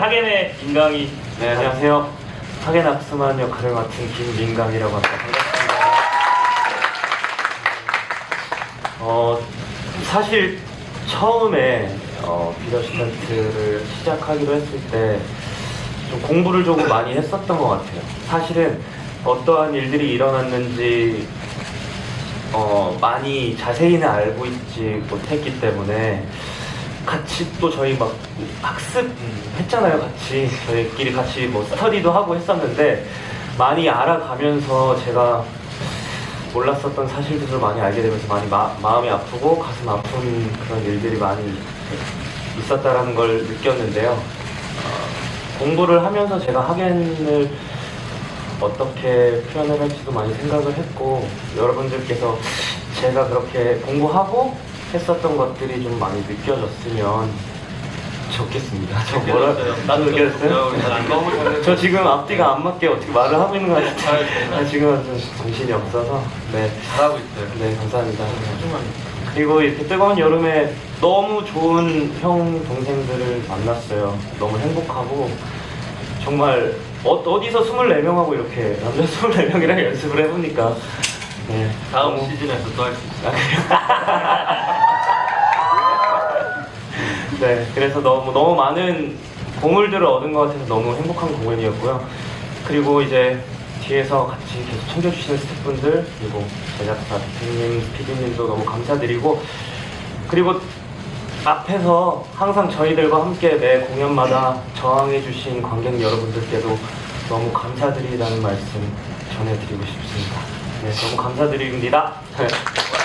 하겐의 인강이 네, 안녕하세요. 하겐 악스만 역할을 맡은 김민강이라고 합니다. 반갑습니다. 어, 사실 처음에 어, 비더시턴트를 시작하기로 했을 때 좀 공부를 조금 많이 했었던 것 같아요. 사실은 어떠한 일들이 일어났는지 어, 많이 자세히는 알고 있지 못했기 때문에 같이 또 저희 막 학습 했잖아요 같이. 저희끼리 같이 뭐 스터디도 하고 했었는데 많이 알아가면서 제가 몰랐었던 사실들을 많이 알게 되면서 많이 마, 마음이 아프고 가슴 아픈 그런 일들이 많이 있었다라는 걸 느꼈는데요. 어, 공부를 하면서 제가 하겐을 어떻게 표현을 할지도 많이 생각을 했고 여러분들께서 제가 그렇게 공부하고 했었던 것들이 좀 많이 느껴졌으면 좋겠습니다. 저 뭐라. 나도 잘했어요. 저 지금 앞뒤가 안 맞게 어떻게 말을 하고 있는 것 같아요. 아, 지금 좀 정신이 없어서 네, 잘하고 있어요. 네 감사합니다. 그리고 이렇게 뜨거운 여름에 너무 좋은 형 동생들을 만났어요. 너무 행복하고 정말 어, 어디서 24명하고 이렇게 남자 24명이랑 연습을 해보니까 네, 다음 너무- 시즌에서 또 할 수 있어요. 네, 그래서 너무 너무 많은 보물들을 얻은 것 같아서 너무 행복한 공연이었고요. 그리고 이제 뒤에서 같이 계속 챙겨주시는 스태프분들 그리고 제작사 대표님, PD님도 너무 감사드리고 그리고 앞에서 항상 저희들과 함께 매 공연마다 저항해주신 관객 여러분들께도 너무 감사드리다는 말씀 전해드리고 싶습니다. 네, 너무 감사드립니다.